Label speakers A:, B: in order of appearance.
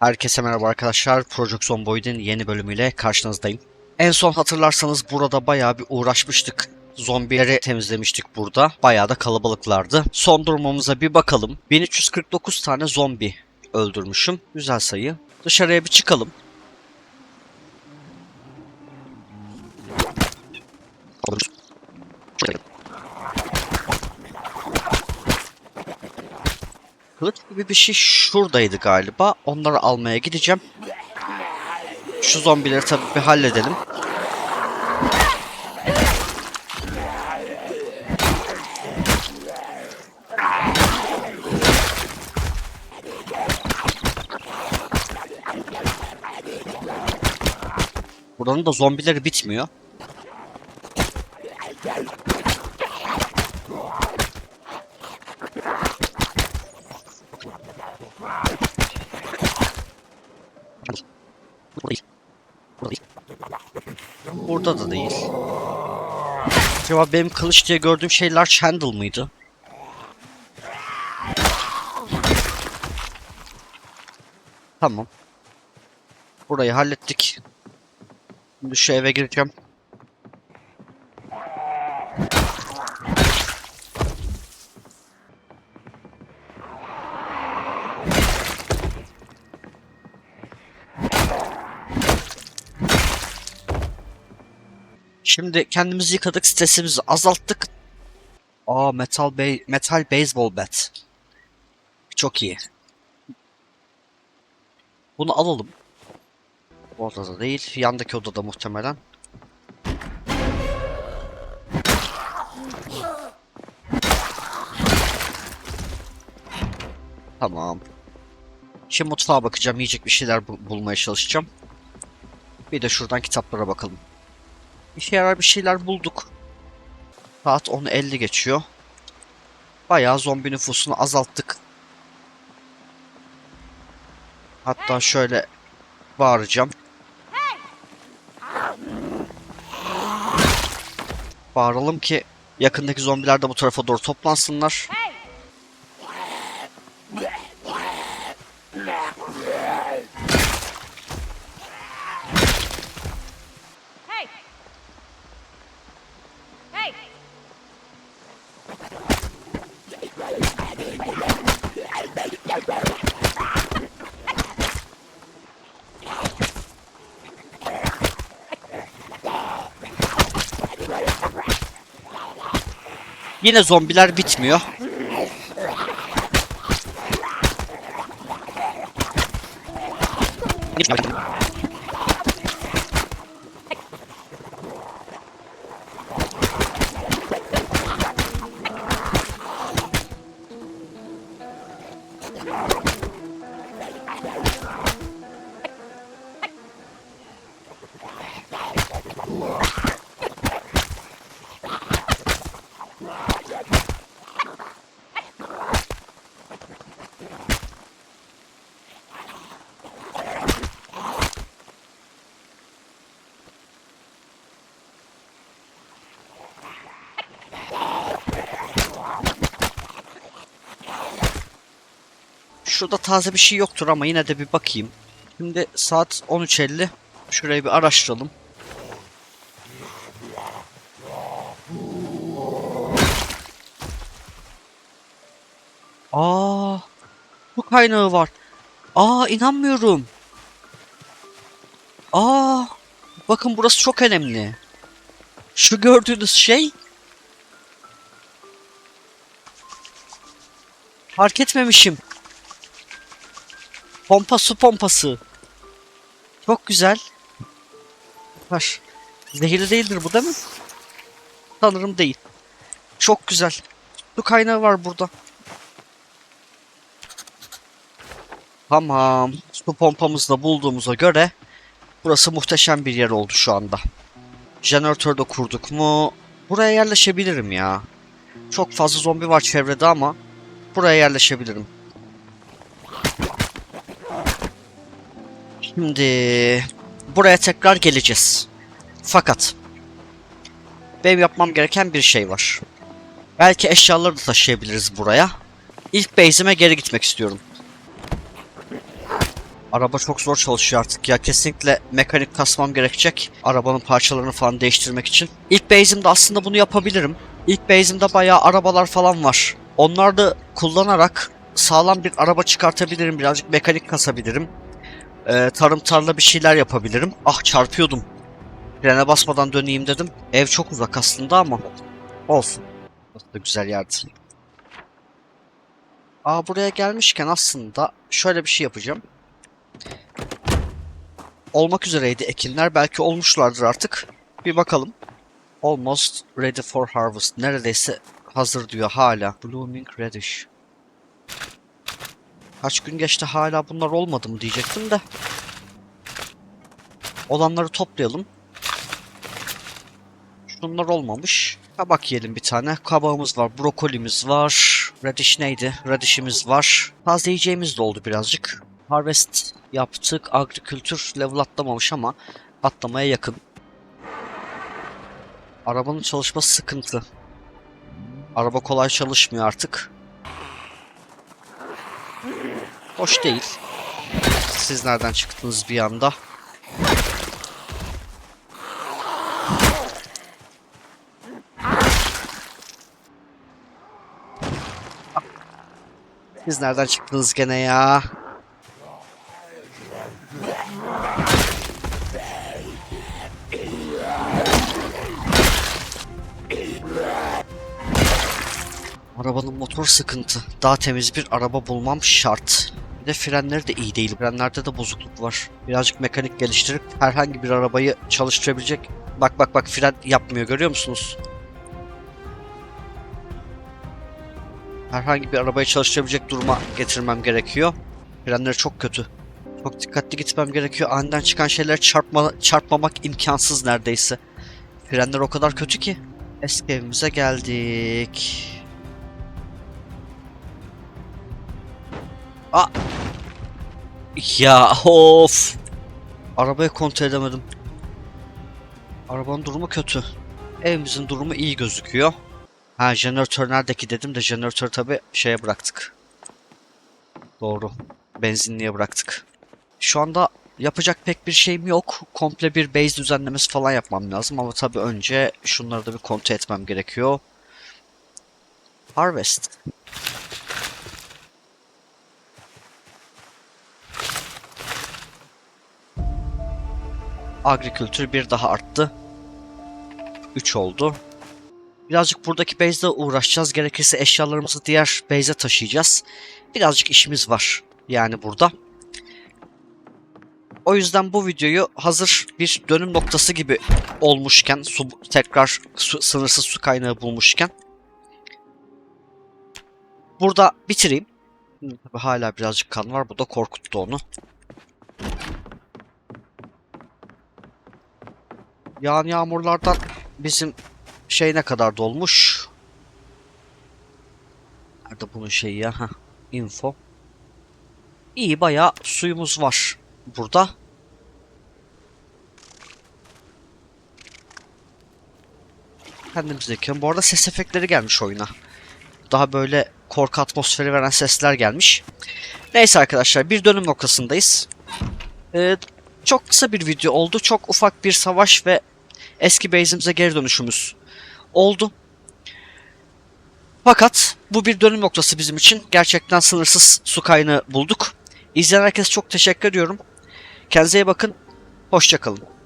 A: Herkese merhaba arkadaşlar. Project Zomboid'in yeni bölümüyle karşınızdayım. En son hatırlarsanız burada bayağı bir uğraşmıştık. Zombileri temizlemiştik burada. Bayağı da kalabalıklardı. Son durumumuza bir bakalım. 1349 tane zombi öldürmüşüm. Güzel sayı. Dışarıya bir çıkalım. Kılıç gibi bir şey şuradaydı galiba. Onları almaya gideceğim. Şu zombileri tabii bir halledelim. Buranın da zombileri bitmiyor. Burada değil. Burada değil. Burada da değil. Acaba benim kılıç diye gördüğüm şey Large Handle mıydı? Tamam. Burayı hallettik. Şimdi şu eve gireceğim. Şimdi kendimizi yıkadık, stresimizi azalttık. Aa metal bey metal baseball bat. Çok iyi. Bunu alalım. Bu odada değil, yandaki odada muhtemelen. Tamam. Şimdi mutfağa bakacağım, yiyecek bir şeyler bu- bulmaya çalışacağım. Bir de şuradan kitaplara bakalım. İşe yarar bir şeyler bulduk. Saat 10.50 geçiyor. Bayağı zombi nüfusunu azalttık. Hatta şöyle bağıracağım. Bağıralım ki yakındaki zombiler de bu tarafa doğru toplansınlar. Yine zombiler bitmiyor. Şurada taze bir şey yoktur ama yine de bir bakayım. Şimdi saat 13.50. Şurayı bir araştıralım. Aa, bu kaynağı var. Aa, inanmıyorum. Aa, bakın burası çok önemli. Şu gördüğünüz şey Fark etmemişim. Pompa su pompası. Çok güzel. Var. Zehirli değildir bu değil mi? Sanırım değil. Çok güzel. Su kaynağı var burada. Tamam. Su pompamızı da bulduğumuza göre burası muhteşem bir yer oldu şu anda. Jeneratör de kurduk mu? Buraya yerleşebilirim ya. Çok fazla zombi var çevrede ama buraya yerleşebilirim. Şimdi buraya tekrar geleceğiz. Fakat benim yapmam gereken bir şey var. Belki eşyaları da taşıyabiliriz buraya. İlk base'ime geri gitmek istiyorum. Araba çok zor çalışıyor artık ya. Kesinlikle mekanik kasmam gerekecek. Arabanın parçalarını falan değiştirmek için. İlk base'imde aslında bunu yapabilirim. İlk base'imde bayağı arabalar falan var. Onları da kullanarak sağlam bir araba çıkartabilirim. Birazcık mekanik kasabilirim. Ee, tarım tarla bir şeyler yapabilirim. Ah çarpıyordum. Frene basmadan döneyim dedim. Ev çok uzak aslında ama olsun. Burası da güzel yerdi. Aa buraya gelmişken aslında şöyle bir şey yapacağım. Olmak üzereydi ekinler. Belki olmuşlardır artık. Bir bakalım. Almost ready for harvest. Neredeyse hazır diyor hala. Blooming radish. Kaç gün geçti hala bunlar olmadı mı diyecektim de. Olanları toplayalım. Şunlar olmamış. Kabak yiyelim bir tane. Kabağımız var, brokolimiz var. Radish neydi? Radish'imiz var. Taze yiyeceğimiz de oldu birazcık. Harvest yaptık. Agriculture level atlamamış ama atlamaya yakın. Arabanın çalışması sıkıntı. Araba kolay çalışmıyor artık. Hoş değil. Siz nereden çıktınız bir anda? Siz nereden çıktınız gene ya? Arabanın motor sıkıntı. Daha temiz bir araba bulmam şart. Bir de frenleri de iyi değil. Frenlerde de bozukluk var. Birazcık mekanik geliştirip herhangi bir arabayı çalıştırabilecek. Bak bak bak fren yapmıyor görüyor musunuz? Herhangi bir arabayı çalıştırabilecek duruma getirmem gerekiyor. Frenleri çok kötü. Çok dikkatli gitmem gerekiyor. Aniden çıkan şeyler çarpma, çarpmamak imkansız neredeyse. Frenler o kadar kötü ki. Eski evimize geldik. Aa! Ya of! Arabayı kontrol edemedim. Arabanın durumu kötü. Evimizin durumu iyi gözüküyor. Ha jeneratör neredeki dedim de jeneratörü tabi şeye bıraktık. Doğru. Benzinliğe bıraktık. Şu anda yapacak pek bir şeyim yok. Komple bir base düzenlemesi falan yapmam lazım ama tabi önce şunları da bir kontrol etmem gerekiyor. Harvest. Agriculture bir daha arttı. 3 oldu. Birazcık buradaki base'de uğraşacağız. Gerekirse eşyalarımızı diğer base'e taşıyacağız. Birazcık işimiz var yani burada. O yüzden bu videoyu hazır bir dönüm noktası gibi olmuşken, su, tekrar su, sınırsız su kaynağı bulmuşken burada bitireyim. Hala birazcık kan var. Bu da korkuttu onu. Yağan yağmurlardan bizim şey ne kadar dolmuş? Nerede bunun şeyi ya? Heh, info. İyi bayağı suyumuz var burada. Kendimizdeki. Bu arada ses efektleri gelmiş oyuna. Daha böyle korku atmosferi veren sesler gelmiş. Neyse arkadaşlar bir dönüm noktasındayız. Ee, çok kısa bir video oldu. Çok ufak bir savaş ve eski base'imize geri dönüşümüz oldu. Fakat bu bir dönüm noktası bizim için. Gerçekten sınırsız su kaynağı bulduk. İzleyen herkese çok teşekkür ediyorum. Kendinize iyi bakın. Hoşçakalın.